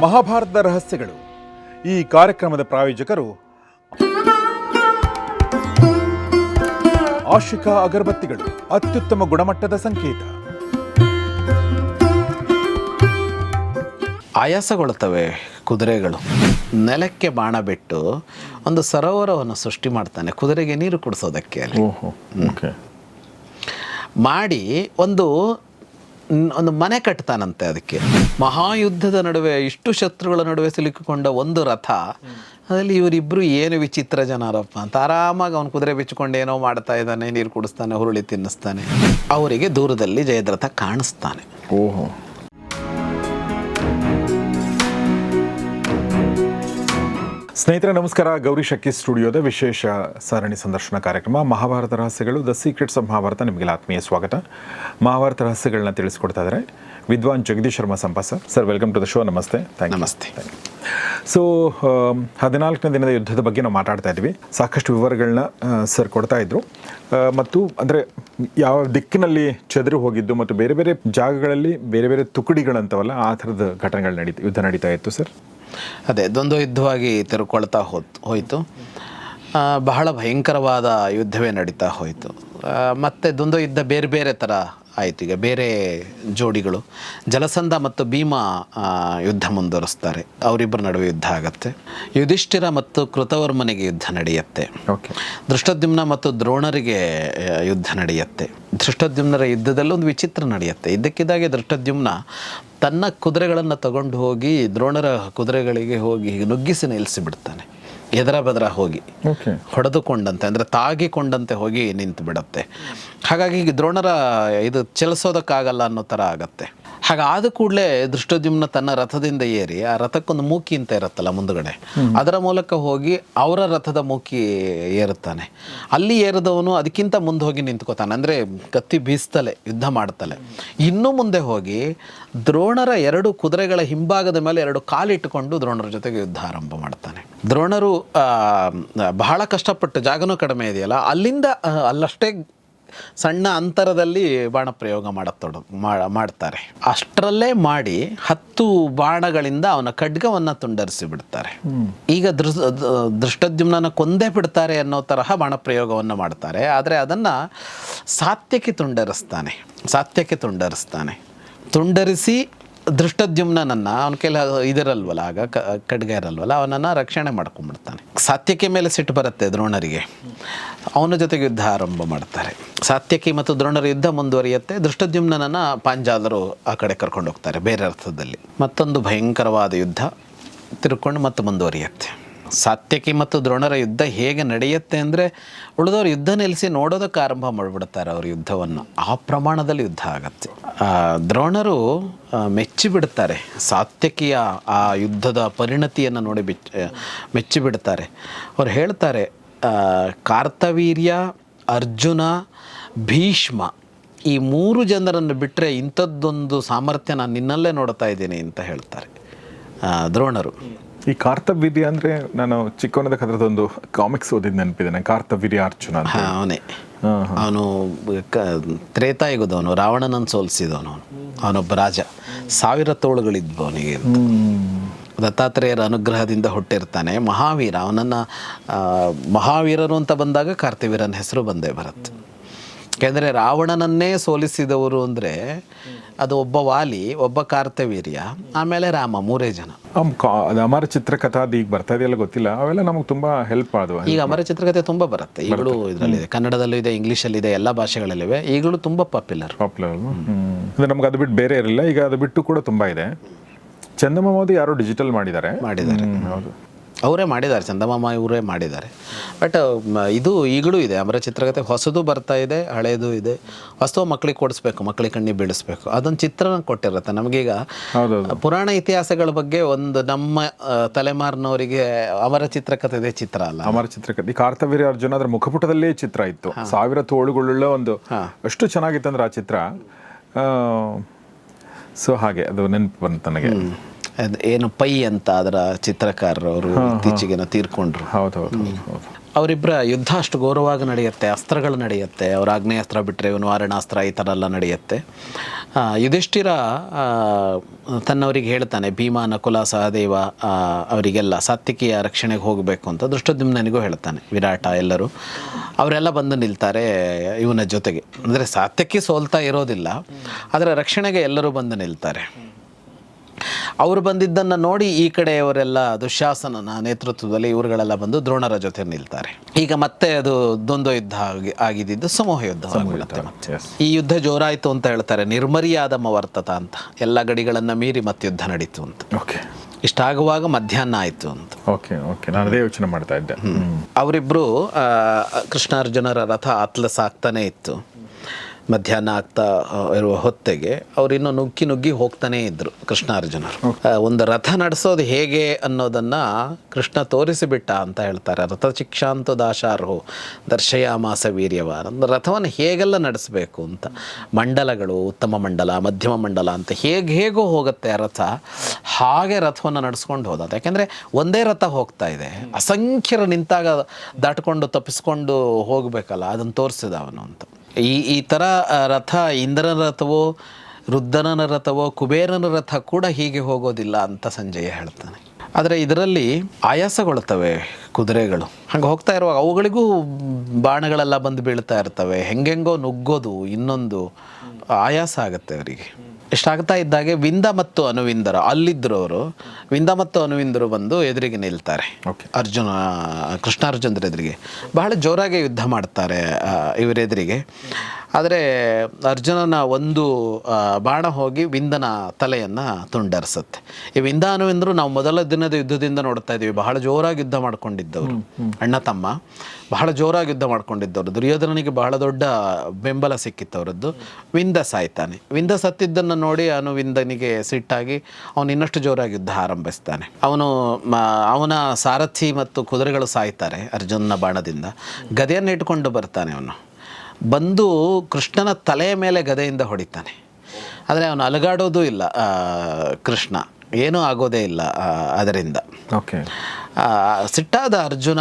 ಮಹಾಭಾರತದ ರಹಸ್ಯಗಳು. ಈ ಕಾರ್ಯಕ್ರಮದ ಪ್ರಾಯೋಜಕರು ಆಶಿಕಾ ಅಗರಬತ್ತಿಗಳು ಅತ್ಯುತ್ತಮ ಗುಣಮಟ್ಟದ ಸಂಕೇತ. ಆಯಾಸಗೊಳ್ಳುತ್ತವೆ ಕುದುರೆಗಳು. ನೆಲಕ್ಕೆ ಬಾಣ ಬಿಟ್ಟು ಒಂದು ಸರೋವರವನ್ನು ಸೃಷ್ಟಿ ಮಾಡ್ತಾನೆ. ಕುದುರೆಗೆ ನೀರು ಕುಡಿಸೋದಕ್ಕೆ ಅಲ್ಲಿ. ಓಕೆ. ಮಾಡಿ ಒಂದು ಒಂದು ಮನೆ ಕಟ್ತಾನಂತೆ ಅದಕ್ಕೆ. ಮಹಾಯುದ್ಧದ ನಡುವೆ, ಇಷ್ಟು ಶತ್ರುಗಳ ನಡುವೆ ಸಿಲುಕಿಕೊಂಡ ಒಂದು ರಥ, ಅದರಲ್ಲಿ ಇವರಿಬ್ಬರು ಏನು ವಿಚಿತ್ರ ಜನರಪ್ಪ ಅಂತ ಆರಾಮಾಗಿ ಅವನು ಕುದುರೆ ಬಿಚ್ಚಿಕೊಂಡು ಏನೋ ಮಾಡ್ತಾ ಇದ್ದಾನೆ, ನೀರು ಕುಡಿಸ್ತಾನೆ, ಹುರುಳಿ ತಿನ್ನಿಸ್ತಾನೆ. ಅವರಿಗೆ ದೂರದಲ್ಲಿ ಜಯದ್ರಥ ಕಾಣಿಸ್ತಾನೆ. ಓಹೋ. ಸ್ನೇಹಿತರೆ ನಮಸ್ಕಾರ. ಗೌರಿ ಶಕ್ಕಿ ಸ್ಟುಡಿಯೋದ ವಿಶೇಷ ಸರಣಿ ಸಂದರ್ಶನ ಕಾರ್ಯಕ್ರಮ. ಮಹಾಭಾರತ ರಹಸ್ಯಗಳು ದ ಸೀಕ್ರೆಟ್ಸ್ ಆಫ್ ಮಹಾಭಾರತ ನಿಮಗೆಲ್ಲ ಆತ್ಮೀಯ ಸ್ವಾಗತ. ಮಹಾಭಾರತ ರಹಸ್ಯಗಳನ್ನ ತಿಳಿಸ್ಕೊಡ್ತಾ ಇದ್ದಾರೆ ವಿದ್ವಾನ್ Jagadish Sharma ಸಂಪಾಸ. Sir sir welcome to the show. ನಮಸ್ತೆ. ಥ್ಯಾಂಕ್ ಯು ನಮಸ್ತೆ. ಸೊ ಹದಿನಾಲ್ಕನೇ ದಿನದ ಯುದ್ಧದ ಬಗ್ಗೆ ನಾವು ಮಾತಾಡ್ತಾ ಇದ್ವಿ. ಸಾಕಷ್ಟು ವಿವರಗಳನ್ನ ಸರ್ ಕೊಡ್ತಾ ಇದ್ರು. ಮತ್ತು ಅಂದರೆ ಯಾವ ದಿಕ್ಕಿನಲ್ಲಿ ಚದುರು ಹೋಗಿದ್ದು ಮತ್ತು ಬೇರೆ ಬೇರೆ ಜಾಗಗಳಲ್ಲಿ ಬೇರೆ ಬೇರೆ ತುಕಡಿಗಳಂತವಲ್ಲ ಆ ಥರದ ಘಟನೆಗಳು ನಡೀತು ಯುದ್ಧ ನಡೀತಾ ಇತ್ತು ಸರ್? ಅದೇ ದ್ವಂದ್ವ ಯುದ್ಧವಾಗಿ ತಿರುಕೊಳ್ತಾ ಹೋತ್, ಹೋಯಿತು. ಬಹಳ ಭಯಂಕರವಾದ ಯುದ್ಧವೇ ನಡೀತಾ ಹೋಯಿತು. ಮತ್ತು ದ್ವಂದ್ವ ಯುದ್ಧ ಬೇರೆ ಬೇರೆ ಥರ ಆಯಿತು. ಈಗ ಬೇರೆ ಜೋಡಿಗಳು. ಜಲಸಂಧ ಮತ್ತು ಭೀಮಾ ಯುದ್ಧ ಮುಂದುವರಿಸ್ತಾರೆ. ಅವರಿಬ್ಬರ ನಡುವೆ ಯುದ್ಧ ಆಗತ್ತೆ. ಯುಧಿಷ್ಠಿರ ಮತ್ತು ಕೃತವರ್ಮನಿಗೆ ಯುದ್ಧ ನಡೆಯುತ್ತೆ. ಓಕೆ. ದೃಷ್ಟದ್ಯುಮ್ನ ಮತ್ತು ದ್ರೋಣರಿಗೆ ಯುದ್ಧ ನಡೆಯುತ್ತೆ. ದೃಷ್ಟದ್ಯುಮ್ನರ ಯುದ್ಧದಲ್ಲಿ ಒಂದು ವಿಚಿತ್ರ ನಡೆಯುತ್ತೆ. ಇದ್ದಕ್ಕಿದ್ದಾಗೆ ದೃಷ್ಟದ್ಯುಮ್ನ ತನ್ನ ಕುದುರೆಗಳನ್ನು ತಗೊಂಡು ಹೋಗಿ ದ್ರೋಣರ ಕುದುರೆಗಳಿಗೆ ಹೋಗಿ ನುಗ್ಗಿಸಿ ನಿಲ್ಲಿಸಿ ಬಿಡ್ತಾನೆ. ಎದರ ಬದರ ಹೋಗಿ ಹೊಡೆದುಕೊಂಡಂತೆ ಅಂದರೆ ತಾಗಿಕೊಂಡಂತೆ ಹೋಗಿ ನಿಂತು ಬಿಡುತ್ತೆ ಹಾಗಾಗಿ ಈಗ ದ್ರೋಣರ ಇದು ಚಲಿಸೋದಕ್ಕಾಗಲ್ಲ ಅನ್ನೋ ಥರ ಆಗತ್ತೆ. ಹಾಗಾದ ಕೂಡಲೇ ದೃಷ್ಟದ್ಯುಮ್ನ ತನ್ನ ರಥದಿಂದ ಏರಿ ಆ ರಥಕ್ಕೊಂದು ಮೂಕಿ ಅಂತ ಇರುತ್ತಲ್ಲ ಮುಂದುಗಡೆ, ಅದರ ಮೂಲಕ ಹೋಗಿ ಅವರ ರಥದ ಮೂಕಿ ಏರುತ್ತಾನೆ. ಅಲ್ಲಿ ಏರಿದವನು ಅದಕ್ಕಿಂತ ಮುಂದೆ ಹೋಗಿ ನಿಂತ್ಕೋತಾನೆ. ಅಂದರೆ ಕತ್ತಿ ಬೀಸ್ತಲೆ, ಯುದ್ಧ ಮಾಡ್ತಲೆ. ಇನ್ನೂ ಮುಂದೆ ಹೋಗಿ ದ್ರೋಣರ ಎರಡು ಕುದುರೆಗಳ ಹಿಂಭಾಗದ ಮೇಲೆ ಎರಡು ಕಾಲಿಟ್ಟುಕೊಂಡು ದ್ರೋಣರ ಜೊತೆಗೆ ಯುದ್ಧ ಆರಂಭ ಮಾಡ್ತಾನೆ. ದ್ರೋಣರು ಬಹಳ ಕಷ್ಟಪಟ್ಟು, ಜಾಗನೂ ಕಡಿಮೆ ಇದೆಯಲ್ಲ, ಅಲ್ಲಿಂದ ಅಲ್ಲಷ್ಟೇ ಸಣ್ಣ ಅಂತರದಲ್ಲಿ ಬಾಣ ಪ್ರಯೋಗ ಮಾಡತ್ತೊಡ ಮಾ- ಮಾಡ್ತಾರೆ. ಅಷ್ಟರಲ್ಲೇ ಮಾಡಿ ಹತ್ತು ಬಾಣಗಳಿಂದ ಅವನ ಖಡ್ಗವನ್ನು ತುಂಡರಿಸಿ ಬಿಡ್ತಾರೆ. ಈಗ ದೃ ದೃಷ್ಟದ್ಯುಮ್ನ ಕೊಂದೇ ಬಿಡ್ತಾರೆ ಅನ್ನೋ ತರಹ ಬಾಣ ಪ್ರಯೋಗವನ್ನು ಮಾಡ್ತಾರೆ. ಆದರೆ ಅದನ್ನು ಸಾತ್ಯಕ್ಕೆ ತುಂಡರಿಸ್ತಾನೆ. ಸಾತ್ಯಕ್ಕೆ ತುಂಡರಿಸ್ತಾನೆ. ತುಂಡರಿಸಿ ದೃಷ್ಟದ್ಯುಮ್ನನ್ನ ಅವನ ಕೆಲ ಇದಿರಲ್ವಲ್ಲ, ಆಗ ಖಡ್ಗ ಇರಲ್ವಲ್ಲ, ಅವನನ್ನು ರಕ್ಷಣೆ ಮಾಡ್ಕೊಂಡ್ಬಿಡ್ತಾನೆ. ಸಾತ್ಯಕಿ ಮೇಲೆ ಸಿಟ್ಟು ಬರುತ್ತೆ ದ್ರೋಣರಿಗೆ. ಅವನ ಜೊತೆಗೆ ಯುದ್ಧ ಆರಂಭ ಮಾಡ್ತಾರೆ. ಸಾತ್ಯಕಿ ಮತ್ತು ದ್ರೋಣರ ಯುದ್ಧ ಮುಂದುವರಿಯುತ್ತೆ. ದೃಷ್ಟದ್ಯುಮ್ನನ್ನ ಪಾಂಜಾಲರು ಆ ಕಡೆ ಕರ್ಕೊಂಡು ಹೋಗ್ತಾರೆ, ಬೇರೆ ಅರ್ಥದಲ್ಲಿ. ಮತ್ತೊಂದು ಭಯಂಕರವಾದ ಯುದ್ಧ ತಿರ್ಕೊಂಡು ಮತ್ತೆ ಮುಂದುವರಿಯುತ್ತೆ. ಸಾತ್ಯಕಿ ಮತ್ತು ದ್ರೋಣರ ಯುದ್ಧ ಹೇಗೆ ನಡೆಯುತ್ತೆ ಅಂದರೆ, ಉಳಿದವರು ಯುದ್ಧ ನಿಲ್ಲಿಸಿ ನೋಡೋದಕ್ಕೆ ಆರಂಭ ಮಾಡಿಬಿಡ್ತಾರೆ ಅವ್ರ ಯುದ್ಧವನ್ನು. ಆ ಪ್ರಮಾಣದಲ್ಲಿ ಯುದ್ಧ ಆಗತ್ತೆ. ದ್ರೋಣರು ಮೆಚ್ಚಿ ಮೆಚ್ಚಿಬಿಡ್ತಾರೆ. ಸಾತ್ಯಕಿಯ ಆ ಯುದ್ಧದ ಪರಿಣತಿಯನ್ನು ನೋಡಿ ಬಿಚ್ ಮೆಚ್ಚಿಬಿಡ್ತಾರೆ. ಅವ್ರು ಹೇಳ್ತಾರೆ ಕಾರ್ತವೀರ್ಯ, ಅರ್ಜುನ, ಭೀಷ್ಮ, ಈ ಮೂರು ಜನರನ್ನು ಬಿಟ್ಟರೆ ಇಂಥದ್ದೊಂದು ಸಾಮರ್ಥ್ಯ ನಾನು ನಿನ್ನಲ್ಲೇ ನೋಡ್ತಾ ಇದ್ದೀನಿ ಅಂತ ಹೇಳ್ತಾರೆ ದ್ರೋಣರು. ಈ ಕಾರ್ತವ್ಯ ಅಂದರೆ ನಾನು ಚಿಕ್ಕವನದ ಕದ್ರದೊಂದು ಕಾಮಿಕ್ಸ್ ಓದಿದ ನೆನಪಿದೆ ಕಾರ್ತವ್ಯ ಕಾರ್ತವೀರ್ಯ ಅರ್ಜುನ ಅಂತ. ಅವನೇ. ಅವನು ತ್ರೇತಾಯುಗದವನು ರಾವಣನನ್ನು ಸೋಲಿಸಿದವನು ಅವನು. ಅವನೊಬ್ಬ ರಾಜ. ಸಾವಿರ ತೋಳುಗಳಿದ್ವು ಅವನಿಗೆ ದತ್ತಾತ್ರೇಯರ ಅನುಗ್ರಹದಿಂದ ಹುಟ್ಟಿರ್ತಾನೆ. ಮಹಾವೀರ ಅವನನ್ನು ಮಹಾವೀರರು ಅಂತ ಬಂದಾಗ ಕಾರ್ತಿವೀರನ ಹೆಸರು ಬಂದೇ ಬರುತ್ತೆ. ಯಾಕೆಂದರೆ ರಾವಣನನ್ನೇ ಸೋಲಿಸಿದವರು ಅಂದರೆ ಅದು ಒಬ್ಬ ವಾಲಿ ಒಬ್ಬ ಕಾರ್ತವೀರ್ಯ ಆಮೇಲೆ ರಾಮ ಮೂರೇ ಜನ. ಅಮರ ಚಿತ್ರಕಥಾ ಈಗ ಬರ್ತಾ ಇದೆಯಲ್ಲ ಗೊತ್ತಿಲ್ಲ. ಅವೆಲ್ಲ ನಮಗೆ ತುಂಬಾ ಹೆಲ್ಪ್ ಆದವು. ಈಗ ಅಮರ ಚಿತ್ರಕಥೆ ತುಂಬಾ ಬರುತ್ತೆ. ಈಗಲೂ ಇದರಲ್ಲಿದೆ ಕನ್ನಡದಲ್ಲೂ ಇದೆ ಇಂಗ್ಲೀಷಲ್ಲಿದೆ ಎಲ್ಲ ಭಾಷೆಗಳಲ್ಲಿವೆ. ಈಗಲೂ ತುಂಬಾ ಪಾಪ್ಯುಲರ್ ಪಾಪ್ಯುಲರ್ ಅಂದ್ರೆ ನಮ್ಗೆ ಅದು ಬಿಟ್ಟು ಬೇರೆ ಇರಲಿಲ್ಲ. ಈಗ ಅದು ಬಿಟ್ಟು ಕೂಡ ತುಂಬಾ ಇದೆ. ಚಂದಮಾಮೋದಿ ಯಾರೋ ಡಿಜಿಟಲ್ ಮಾಡಿದ್ದಾರೆ. ಮಾಡಿದ್ದಾರೆ. ಹೌದು. ಅವರೇ ಮಾಡಿದ್ದಾರೆ ಚಂದಮಾಮ ಇವರೇ ಮಾಡಿದ್ದಾರೆ. ಬಟ್ ಇದು ಈಗಲೂ ಇದೆ ಅಮರ ಚಿತ್ರಕಥೆ ಹೊಸದು ಬರ್ತಾ ಇದೆ ಹಳೇದು ಇದೆ. ಹೊಸ ಮಕ್ಕಳಿಗೆ ಕೊಡಿಸ್ಬೇಕು ಮಕ್ಕಳಿಗೆ ಕಣ್ಣಿ ಬೀಳಿಸ್ಬೇಕು. ಅದೊಂದು ಚಿತ್ರನ ಕೊಟ್ಟಿರುತ್ತೆ. ನಮಗೀಗ ಪುರಾಣ ಇತಿಹಾಸಗಳ ಬಗ್ಗೆ ಒಂದು ನಮ್ಮ ತಲೆಮಾರಿನವರಿಗೆ ಅವರ ಚಿತ್ರಕಥೆದೇ ಚಿತ್ರ ಅಲ್ಲ. ಅಮರ ಚಿತ್ರಕಥೆ ಕಾರ್ತವೀರ್ಯ ಅರ್ಜುನ ಅದರ ಮುಖಪುಟದಲ್ಲೇ ಚಿತ್ರ ಇತ್ತು. ಸಾವಿರ ತೋಳುಗಳುಳ್ಳ ಒಂದು ಅಷ್ಟು ಚೆನ್ನಾಗಿತ್ತು ಅಂದ್ರೆ ಆ ಚಿತ್ರ. ಸೊ ಹಾಗೆ ಅದು ನೆನಪು ಬಂತು ನನಗೆ. ಏನು ಪೈ ಅಂತ ಅದರ ಚಿತ್ರಕಾರರವರು ಇತ್ತೀಚೆಗೆ ತೀರ್ಕೊಂಡ್ರು. ಹೌದು ಹೌದು ಹೌದು ಅವರಿಬ್ಬರ ಯುದ್ಧ ಅಷ್ಟು ಗೌರವವಾಗಿ ನಡೆಯುತ್ತೆ ಅಸ್ತ್ರಗಳು ನಡೆಯುತ್ತೆ ಅವ್ರ ಆಗ್ನೇಯಾಸ್ತ್ರ ಬಿಟ್ಟರೆ ಇವನು ವಾರಣಾಸ್ತ್ರ ಈ ಥರ ಎಲ್ಲ ನಡೆಯುತ್ತೆ. ಯುಧಿಷ್ಠಿರ ತನ್ನವರಿಗೆ ಹೇಳ್ತಾನೆ ಭೀಮ ನಕುಲ ಸಹದೇವ ಅವರಿಗೆಲ್ಲ ಸಾತ್ವಿಕಿಯ ರಕ್ಷಣೆಗೆ ಹೋಗಬೇಕು ಅಂತ ದೃಷ್ಟದ್ಯುಮ್ನಿಗೂ ಹೇಳ್ತಾನೆ ವಿರಾಟ ಎಲ್ಲರೂ. ಅವರೆಲ್ಲ ಬಂದು ನಿಲ್ತಾರೆ ಇವನ ಜೊತೆಗೆ. ಅಂದರೆ ಸಾತ್ಯಕ್ಕೆ ಸೋಲ್ತಾ ಇರೋದಿಲ್ಲ ಆದರೆ ರಕ್ಷಣೆಗೆ ಎಲ್ಲರೂ ಬಂದು ನಿಲ್ತಾರೆ. ಅವರು ಬಂದಿದ್ದನ್ನು ನೋಡಿ ಈ ಕಡೆಯವರೆಲ್ಲ ದುಶಾಸನ ನೇತೃತ್ವದಲ್ಲಿ ಇವರುಗಳೆಲ್ಲ ಬಂದು ದ್ರೋಣರ ಜೊತೆ ನಿಲ್ತಾರೆ. ಈಗ ಮತ್ತೆ ಅದು ದ್ವಂದ್ವ ಯುದ್ಧ ಆಗಿ ಆಗಿದ್ದು ಸಮೂಹ ಯುದ್ಧ. ಈ ಯುದ್ಧ ಜೋರಾಯಿತು ಅಂತ ಹೇಳ್ತಾರೆ. ನಿರ್ಮರಿಯಾದ ಮವರ್ತತ ಅಂತ. ಎಲ್ಲ ಗಡಿಗಳನ್ನು ಮೀರಿ ಮತ್ತೆ ಯುದ್ಧ ನಡೀತು ಅಂತ. ಓಕೆ ಇಷ್ಟಾಗುವಾಗ ಮಧ್ಯಾಹ್ನ ಆಯಿತು ಅಂತ. ಓಕೆ ಓಕೆ ನಾನು ಅದೇ ಯೋಚನೆ ಮಾಡ್ತಾ ಇದ್ದೆ. ಅವರಿಬ್ರು ಅವರಿಬ್ಬರು ಕೃಷ್ಣಾರ್ಜುನರ ರಥ ಅತ್ಲಸ್ ಆಗ್ತಾನೆ ಇತ್ತು. ಮಧ್ಯಾಹ್ನ ಆಗ್ತಾ ಇರುವ ಹೊತ್ತಿಗೆ ಅವ್ರು ಇನ್ನೂ ನುಗ್ಗಿ ನುಗ್ಗಿ ಹೋಗ್ತಾನೇ ಇದ್ರು ಕೃಷ್ಣಾರ್ಜುನರು. ಒಂದು ರಥ ನಡೆಸೋದು ಹೇಗೆ ಅನ್ನೋದನ್ನ ಕೃಷ್ಣ ತೋರಿಸಿಬಿಟ್ಟ ಅಂತ ಹೇಳ್ತಾರೆ. ರಥ ಶಿಕ್ಷಾಂತು ದಾಶಾರ್ಹು ದರ್ಶಯಾಮಾಸ ವೀರ್ಯವ ಒಂದು ರಥವನ್ನು ಹೇಗೆಲ್ಲ ನಡೆಸಬೇಕು ಅಂತ. ಮಂಡಲಗಳು ಉತ್ತಮ ಮಂಡಲ ಮಧ್ಯಮ ಮಂಡಲ ಅಂತ ಹೇಗೆ ಹೇಗೋ ಹೋಗುತ್ತೆ ಆ ರಥ. ಹಾಗೆ ರಥವನ್ನು ನಡೆಸ್ಕೊಂಡು ಹೋದ ಯಾಕೆಂದರೆ ಒಂದೇ ರಥ ಹೋಗ್ತಾ ಇದೆ. ಅಸಂಖ್ಯರು ನಿಂತಾಗ ದಾಟ್ಕೊಂಡು ತಪ್ಪಿಸ್ಕೊಂಡು ಹೋಗಬೇಕಲ್ಲ ಅದನ್ನು ತೋರಿಸಿದ ಅವನು ಅಂತ. ಈ ಈ ಥರ ರಥ ಇಂದ್ರನ ರಥವೋ ರುದ್ರನ ರಥವೋ, ಕುಬೇರನ ರಥ ಕೂಡ ಹೀಗೆ ಹೋಗೋದಿಲ್ಲ ಅಂತ ಸಂಜಯ ಹೇಳ್ತಾನೆ. ಆದರೆ ಇದರಲ್ಲಿ ಆಯಾಸಗೊಳ್ತವೆ ಕುದುರೆಗಳು. ಹಂಗೆ ಹೋಗ್ತಾ ಇರುವಾಗ ಅವುಗಳಿಗೂ ಬಾಣಗಳೆಲ್ಲ ಬಂದು ಬೀಳ್ತಾ ಇರ್ತವೆ. ಹೆಂಗೆಂಗೋ ನುಗ್ಗೋದು ಇನ್ನೊಂದು ಆಯಾಸ ಆಗುತ್ತೆ ಅವರಿಗೆ. ಇಷ್ಟಾಗ್ತಾ ಇದ್ದಾಗೆ ವಿಂದ ಮತ್ತು ಅನುವಿಂದರು. ಅಲ್ಲಿದ್ದರು ಅವರು ವಿಂದ ಮತ್ತು ಅನುವಿಂದರು ಬಂದು ಎದುರಿಗೆ ನಿಲ್ತಾರೆ. ಅರ್ಜುನ ಕೃಷ್ಣಾರ್ಜುನರ ಎದುರಿಗೆ. ಬಹಳ ಜೋರಾಗಿ ಯುದ್ಧ ಮಾಡ್ತಾರೆ ಇವರೆದುರಿಗೆ. ಆದರೆ ಅರ್ಜುನನ ಒಂದು ಬಾಣ ಹೋಗಿ ವಿಂದನ ತಲೆಯನ್ನು ತುಂಡರಿಸುತ್ತೆ. ಈ ವಿಂದ ಅನುವಿಂದರು ನಾವು ಮೊದಲ ದಿನದ ಯುದ್ಧದಿಂದ ನೋಡ್ತಾ ಇದ್ದೀವಿ ಬಹಳ ಜೋರಾಗಿ ಯುದ್ಧ ಮಾಡ್ಕೊಂಡಿದ್ದವರು. ಅಣ್ಣ ತಮ್ಮ. ಬಹಳ ಜೋರಾಗಿ ಯುದ್ಧ ಮಾಡ್ಕೊಂಡಿದ್ದವರು ದುರ್ಯೋಧನನಿಗೆ ಬಹಳ ದೊಡ್ಡ ಬೆಂಬಲ ಸಿಕ್ಕಿತ್ತು ಅವರದ್ದು ವಿಂದ ಸಾಯ್ತಾನೆ. ವಿಂದ ಸತ್ತಿದ್ದನ್ನು ನೋಡಿ ಅವನು ವಿಂದನಿಗೆ ಸಿಟ್ಟಾಗಿ ಅವನು ಇನ್ನಷ್ಟು ಜೋರಾಗಿ ಯುದ್ಧ ಆರಂಭಿಸ್ತಾನೆ. ಅವನು ಅವನ ಸಾರಥಿ ಮತ್ತು ಕುದುರೆಗಳು ಸಾಯ್ತಾರೆ ಅರ್ಜುನನ ಬಾಣದಿಂದ. ಗದೆಯನ್ನು ಇಟ್ಕೊಂಡು ಬರ್ತಾನೆ ಅವನು. ಬಂದು ಕೃಷ್ಣನ ತಲೆಯ ಮೇಲೆ ಗದೆಯಿಂದ ಹೊಡಿತಾನೆ. ಆದರೆ ಅವನು ಅಲಗಾಡೋದು ಇಲ್ಲ ಕೃಷ್ಣ. ಏನೂ ಆಗೋದೇ ಇಲ್ಲ ಅದರಿಂದ. ಓಕೆ ಸಿಟ್ಟಾದ ಅರ್ಜುನ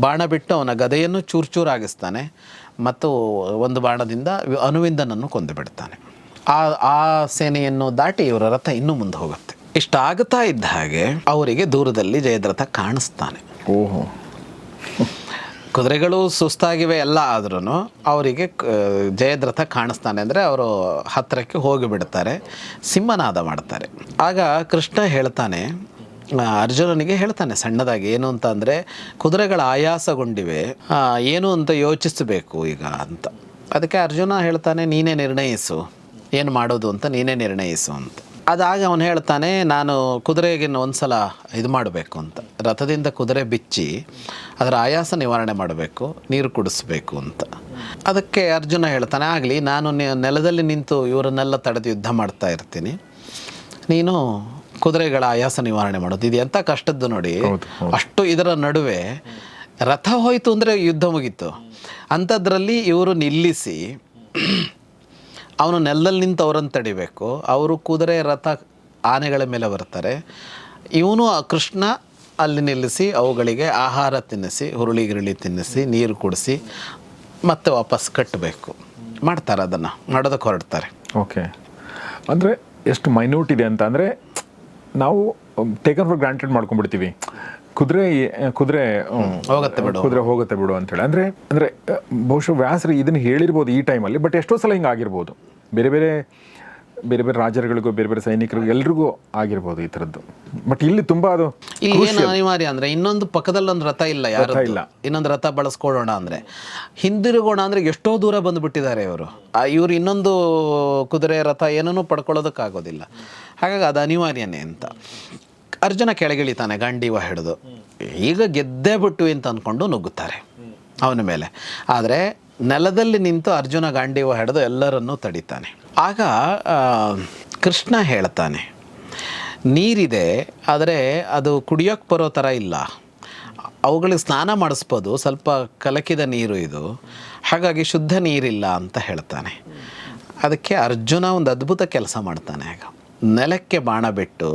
ಬಾಣ ಬಿಟ್ಟು ಅವನ ಗದೆಯನ್ನು ಚೂರು ಚೂರಾಗಿಸ್ತಾನೆ ಮತ್ತು ಒಂದು ಬಾಣದಿಂದ ಅನುವಿಂದನನ್ನು ಕೊಂದು ಬಿಡ್ತಾನೆ. ಆ ಆ ಸೇನೆಯನ್ನು ದಾಟಿ ಇವರ ರಥ ಇನ್ನೂ ಮುಂದೆ ಹೋಗುತ್ತೆ. ಇಷ್ಟಾಗುತ್ತಾ ಇದ್ದ ಹಾಗೆ ಅವರಿಗೆ ದೂರದಲ್ಲಿ ಜಯದ್ರಥ ಕಾಣಿಸ್ತಾನೆ. ಓಹೋ. ಕುದುರೆಗಳು ಸುಸ್ತಾಗಿವೆ ಎಲ್ಲ ಆದ್ರೂ ಅವರಿಗೆ ಜಯದ್ರಥ ಕಾಣಿಸ್ತಾನೆ ಅಂದರೆ ಅವರು ಹತ್ತಿರಕ್ಕೆ ಹೋಗಿಬಿಡ್ತಾರೆ ಸಿಂಹನಾದ ಮಾಡ್ತಾರೆ. ಆಗ ಕೃಷ್ಣ ಹೇಳ್ತಾನೆ ಅರ್ಜುನನಿಗೆ ಹೇಳ್ತಾನೆ ಸಣ್ಣದಾಗಿ, ಏನು ಅಂತ ಅಂದರೆ, ಕುದುರೆಗಳ ಆಯಾಸಗೊಂಡಿವೆ ಏನು ಅಂತ ಯೋಚಿಸಬೇಕು ಈಗ ಅಂತ. ಅದಕ್ಕೆ ಅರ್ಜುನ ಹೇಳ್ತಾನೆ, ನೀನೇ ನಿರ್ಣಯಿಸು, ಏನು ಮಾಡೋದು ಅಂತ ನೀನೇ ನಿರ್ಣಯಿಸು ಅಂತ. ಅದಾಗ ಅವನು ಹೇಳ್ತಾನೆ ನಾನು ಕುದುರೆಗೆ ಒಂದ್ಸಲ ಇದು ಮಾಡಬೇಕು ಅಂತ. ರಥದಿಂದ ಕುದುರೆ ಬಿಚ್ಚಿ ಅದರ ಆಯಾಸ ನಿವಾರಣೆ ಮಾಡಬೇಕು ನೀರು ಕುಡಿಸ್ಬೇಕು ಅಂತ. ಅದಕ್ಕೆ ಅರ್ಜುನ ಹೇಳ್ತಾನೆ ಆಗಲಿ ನಾನು ನೆಲದಲ್ಲಿ ನಿಂತು ಇವರನ್ನೆಲ್ಲ ತಡೆದು ಯುದ್ಧ ಮಾಡ್ತಾ ಇರ್ತೀನಿ. ನೀನು ಕುದುರೆಗಳ ಆಯಾಸ ನಿವಾರಣೆ ಮಾಡೋದು. ಇದು ಎಂಥ ಕಷ್ಟದ್ದು ನೋಡಿ ಅಷ್ಟು ಇದರ ನಡುವೆ ರಥ ಹೋಯಿತು ಅಂದರೆ ಯುದ್ಧ ಮುಗೀತು. ಅಂಥದ್ರಲ್ಲಿ ಇವರು ನಿಲ್ಲಿಸಿ ಅವನು ನೆಲದಲ್ಲಿ ನಿಂತು ಅವರನ್ನು ತಡಿಬೇಕು. ಅವರು ಕುದುರೆ ರಥ ಆನೆಗಳ ಮೇಲೆ ಬರ್ತಾರೆ. ಇವನು ಆ ಕೃಷ್ಣ ಅಲ್ಲಿ ನಿಲ್ಲಿಸಿ ಅವುಗಳಿಗೆ ಆಹಾರ ತಿನ್ನಿಸಿ, ಹುರುಳಿ ಗಿರುಳಿ ತಿನ್ನಿಸಿ, ನೀರು ಕುಡಿಸಿ ಮತ್ತೆ ವಾಪಸ್ ಕಟ್ಟಬೇಕು. ಮಾಡ್ತಾರೆ ಅದನ್ನು, ಮಾಡೋದಕ್ಕೆ ಹೊರಡ್ತಾರೆ. ಓಕೆ ಅಂದರೆ ಎಷ್ಟು ಮೈನ್ಯೂಟ್ ಇದೆ ಅಂತ ಅಂದರೆ ನಾವು ಟೇಕನ್ ಫಾರ್ ಗ್ರಾಂಟೆಡ್ ಮಾಡ್ಕೊಂಡ್ಬಿಡ್ತೀವಿ. ಕುದುರೆ ಕುದುರೆ ಹೋಗುತ್ತೆ ಬಿಡು. ಕುದುರೆ ಹೋಗುತ್ತೆ ಬಿಡು ಅಂತೇಳಿ ಅಂದ್ರೆ ಅಂದ್ರೆ ಬಹುಶಃ ವ್ಯಾಸರು ಇದನ್ನ ಹೇಳಿರ್ಬೋದು ಈ ಟೈಮಲ್ಲಿ ಬಟ್ ಎಷ್ಟೋ ಸಲ ಹಿಂಗೆ ಆಗಿರ್ಬೋದು. ಬೇರೆ ಬೇರೆ ಬೇರೆ ಬೇರೆ ರಾಜರುಗಳಿಗೂ ಬೇರೆ ಬೇರೆ ಸೈನಿಕರಿಗೂ ಎಲ್ರಿಗೂ ಆಗಿರ್ಬೋದು ಈ ಥರದ್ದು. ಬಟ್ ಇಲ್ಲಿ ತುಂಬಾ ಅದು ಇಲ್ಲಿ ಏನು ಅನಿವಾರ್ಯ ಅಂದ್ರೆ ಇನ್ನೊಂದು ಪಕ್ಕದಲ್ಲಿ ಒಂದು ರಥ ಇಲ್ಲ ಯಾರು ಇಲ್ಲ. ಇನ್ನೊಂದು ರಥ ಬಳಸ್ಕೊಳ್ಳೋಣ ಅಂದ್ರೆ. ಹಿಂದಿರುಗೋಣ ಅಂದ್ರೆ ಎಷ್ಟೋ ದೂರ ಬಂದುಬಿಟ್ಟಿದ್ದಾರೆ ಇವರು. ಇವರು ಇನ್ನೊಂದು ಕುದುರೆ ರಥ ಏನನ್ನೂ ಪಡ್ಕೊಳ್ಳೋದಕ್ಕಾಗೋದಿಲ್ಲ. ಹಾಗಾಗಿ ಅದು ಅನಿವಾರ್ಯನೇ ಅಂತ. ಅರ್ಜುನ ಕೆಳಗಿಳಿತಾನೆ ಗಂಡೀವ ಹಿಡಿದು. ಈಗ ಗೆದ್ದೇ ಬಿಟ್ಟು ಅಂತ ಅಂದ್ಕೊಂಡು ನುಗ್ಗುತ್ತಾರೆ ಅವನ ಮೇಲೆ. ಆದರೆ ನೆಲದಲ್ಲಿ ನಿಂತು ಅರ್ಜುನ, ಗಾಂಡೀವ ಹಿಡಿದು ಎಲ್ಲರನ್ನೂ ತಡಿತಾನೆ. ಆಗ ಕೃಷ್ಣ ಹೇಳ್ತಾನೆ, ನೀರಿದೆ, ಆದರೆ ಅದು ಕುಡಿಯೋಕ್ಕೆ ಬರೋ ಥರ ಇಲ್ಲ. ಅವುಗಳಿಗೆ ಸ್ನಾನ ಮಾಡಿಸ್ಬೋದು, ಸ್ವಲ್ಪ ಕಲಕಿದ ನೀರು ಇದು. ಹಾಗಾಗಿ ಶುದ್ಧ ನೀರಿಲ್ಲ, ಅಂತ ಹೇಳ್ತಾನೆ. ಅದಕ್ಕೆ ಅರ್ಜುನ ಒಂದು ಅದ್ಭುತ ಕೆಲಸ ಮಾಡ್ತಾನೆ ಆಗ. ನೆಲಕ್ಕೆ ಬಾಣ ಬಿಟ್ಟು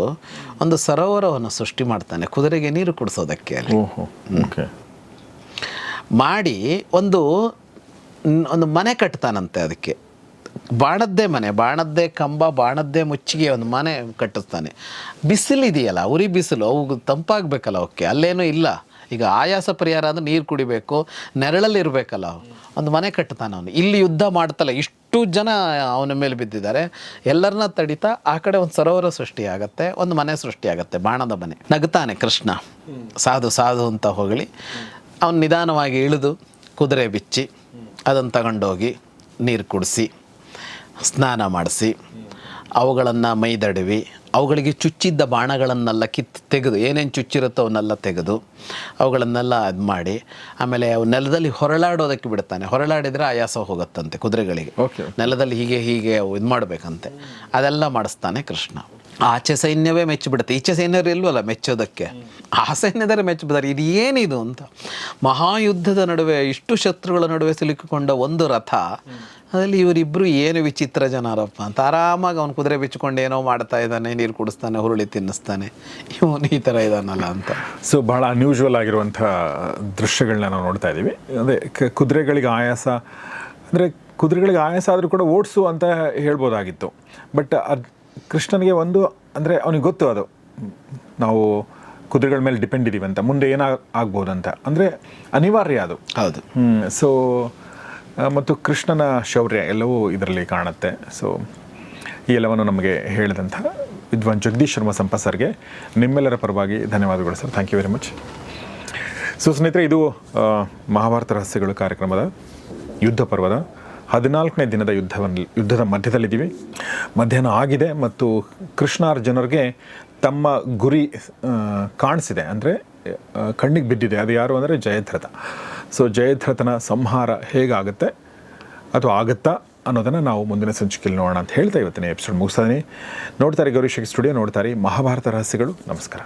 ಒಂದು ಸರೋವರವನ್ನು ಸೃಷ್ಟಿ ಮಾಡ್ತಾನೆ ಕುದುರೆಗೆ ನೀರು ಕುಡಿಸೋದಕ್ಕೆ ಅಲ್ಲಿ. ಮಾಡಿ ಒಂದು ಒಂದು ಮನೆ ಕಟ್ತಾನಂತೆ ಅದಕ್ಕೆ. ಬಾಣದ್ದೇ ಮನೆ ಬಾಣದ್ದೇ ಕಂಬ ಬಾಣದ್ದೇ ಮುಚ್ಚಿಗೆ ಒಂದು ಮನೆ ಕಟ್ಟಿಸ್ತಾನೆ. ಬಿಸಿಲಿದೆಯಲ್ಲ ಉರಿ ಬಿಸಿಲು ಅವು ತಂಪಾಗಬೇಕಲ್ಲ ಅವಕ್ಕೆ ಅಲ್ಲೇನೂ ಇಲ್ಲ. ಈಗ ಆಯಾಸ ಪರಿಹಾರ ಅಂದರೆ ನೀರು ಕುಡಿಬೇಕು ನೆರಳಲ್ಲಿ ಇರಬೇಕಲ್ಲ ಒಂದು ಮನೆ ಕಟ್ತಾನೆ ಅವನು ಇಲ್ಲಿ ಯುದ್ಧ ಮಾಡ್ತಲ್ಲ ಇಷ್ಟು ಜನ ಅವನ ಮೇಲೆ ಬಿದ್ದಿದ್ದಾರೆ. ಎಲ್ಲರನ್ನ ತಡಿತಾ ಆ ಕಡೆ ಒಂದು ಸರೋವರ ಸೃಷ್ಟಿ ಆಗತ್ತೆ, ಒಂದು ಮನೆ ಸೃಷ್ಟಿ ಆಗತ್ತೆ, ಬಾಣದ ಮನೆ. ನಗ್ತಾನೆ ಕೃಷ್ಣ. ಸಾಧು ಸಾಧು ಅಂತ ಹೋಗಲಿ ಅವನು ನಿಧಾನವಾಗಿ ಇಳಿದು ಕುದುರೆ ಬಿಚ್ಚಿ, ಅದನ್ನು ತಗೊಂಡೋಗಿ ನೀರು ಕುಡಿಸಿ, ಸ್ನಾನ ಮಾಡಿಸಿ, ಅವುಗಳನ್ನು ಮೈದಡವಿ ಅವುಗಳಿಗೆ ಚುಚ್ಚಿದ್ದ ಬಾಣಗಳನ್ನೆಲ್ಲ ಕಿತ್ತು ತೆಗೆದು ಏನೇನು ಚುಚ್ಚಿರುತ್ತೋ ಅವನ್ನೆಲ್ಲ ತೆಗೆದು ಅವುಗಳನ್ನೆಲ್ಲ ಅದು ಮಾಡಿ ಆಮೇಲೆ ಅವು ನೆಲದಲ್ಲಿ ಹೊರಳಾಡೋದಕ್ಕೆ ಬಿಡ್ತಾನೆ ಹೊರಳಾಡಿದರೆ ಆಯಾಸ ಹೋಗುತ್ತಂತೆ ಕುದುರೆಗಳಿಗೆ. ಓಕೆ ನೆಲದಲ್ಲಿ ಹೀಗೆ ಹೀಗೆ ಇದು ಮಾಡಬೇಕಂತೆ. ಅದೆಲ್ಲ ಮಾಡಿಸ್ತಾನೆ ಕೃಷ್ಣ. ಆಚೆ ಸೈನ್ಯವೇ ಮೆಚ್ಚಿಬಿಡುತ್ತೆ. ಈಚೆ ಸೈನ್ಯರು ಇಲ್ವಲ್ಲ ಮೆಚ್ಚೋದಕ್ಕೆ? ಆ ಸೈನ್ಯದರೆ ಮೆಚ್ಚಿಬಿಡ್ತಾರೆ. ಇದು ಏನಿದು ಅಂತ? ಮಹಾಯುದ್ಧದ ನಡುವೆ ಇಷ್ಟು ಶತ್ರುಗಳ ನಡುವೆ ಸಿಲುಕಿಕೊಂಡ ಒಂದು ರಥ ಅದರಲ್ಲಿ ಇವರಿಬ್ಬರು ಏನು ವಿಚಿತ್ರ ಜನರಪ್ಪ ಅಂತ ಆರಾಮಾಗಿ ಅವನು ಕುದುರೆ ಬಿಚ್ಚಿಕೊಂಡು ಏನೋ ಮಾಡ್ತಾ ಇದ್ದಾನೆ ನೀರು ಕುಡಿಸ್ತಾನೆ ಹುರುಳಿ ತಿನ್ನಿಸ್ತಾನೆ. ಇವನು ಈ ಥರ ಇದ್ದಾನಲ್ಲ ಅಂತ. ಸೊ ಭಾಳ ಅನ್ಯೂಶುವಲ್ ಆಗಿರುವಂಥ ದೃಶ್ಯಗಳನ್ನ ನಾವು ನೋಡ್ತಾ ಇದ್ದೀವಿ. ಅದೇ ಕ- ಕುದುರೆಗಳಿಗೆ ಆಯಾಸ ಅಂದರೆ ಕುದುರೆಗಳಿಗೆ ಆಯಾಸ ಆದರೂ ಕೂಡ ಓಡಿಸು ಅಂತ ಹೇಳ್ಬೋದಾಗಿತ್ತು. ಬಟ್ ಅದು ಕೃಷ್ಣನಿಗೆ ಒಂದು ಅಂದರೆ ಅವನಿಗೆ ಗೊತ್ತು ಅದು. ನಾವು ಕುದುರೆಗಳ ಮೇಲೆ ಡಿಪೆಂಡ್ ಇದ್ದೀವಿ ಅಂತ. ಮುಂದೆ ಏನಾಗ ಆಗ್ಬೋದಂತ. ಅಂದರೆ ಅನಿವಾರ್ಯ ಅದು. ಹೌದು. ಸೊ ಮತ್ತು ಕೃಷ್ಣನ ಶೌರ್ಯ ಎಲ್ಲವೂ ಇದರಲ್ಲಿ ಕಾಣುತ್ತೆ. ಸೊ ಈ ಎಲ್ಲವನ್ನು ನಮಗೆ ಹೇಳಿದಂಥ ವಿದ್ವಾನ್ ಜಗದೀಶ್ ಶರ್ಮಾ ಸಂಪ ಸರ್ಗೆ ನಿಮ್ಮೆಲ್ಲರ ಪರವಾಗಿ ಧನ್ಯವಾದಗಳು sir. Thank you very much so ಸ್ನೇಹಿತರೆ, ಇದು ಮಹಾಭಾರತ ರಹಸ್ಯಗಳು ಕಾರ್ಯಕ್ರಮದ ಯುದ್ಧ ಪರ್ವದ ಹದಿನಾಲ್ಕನೇ ದಿನದ ಯುದ್ಧವನ್ನು ಯುದ್ಧದ ಮಧ್ಯದಲ್ಲಿದ್ದೀವಿ. ಮಧ್ಯಾಹ್ನ ಆಗಿದೆ ಮತ್ತು ಕೃಷ್ಣಾರ್ಜುನರಿಗೆ ತಮ್ಮ ಗುರಿ ಕಾಣಿಸಿದೆ. ಅಂದರೆ ಕಣ್ಣಿಗೆ ಬಿದ್ದಿದೆ. ಅದು ಯಾರು ಅಂದರೆ ಜಯದ್ರಥ. ಸೊ ಜಯದ್ರಥನ ಸಂಹಾರ ಹೇಗಾಗುತ್ತೆ ಅಥವಾ ಆಗುತ್ತಾ ಅನ್ನೋದನ್ನು ನಾವು ಮುಂದಿನ ಸಂಚಿಕೆಯಲ್ಲಿ ನೋಡೋಣ ಅಂತ ಹೇಳ್ತಾ ಇವತ್ತಿನ ಎಪಿಸೋಡ್ ಮುಗಿಸ್ತಾನೆ ನೋಡ್ತಾರೆ ಗೌರಿ ಶೇಖರ್ ಸ್ಟುಡಿಯೋ ನೋಡ್ತಾರೆ ಮಹಾಭಾರತ ರಹಸ್ಯಗಳು. ನಮಸ್ಕಾರ.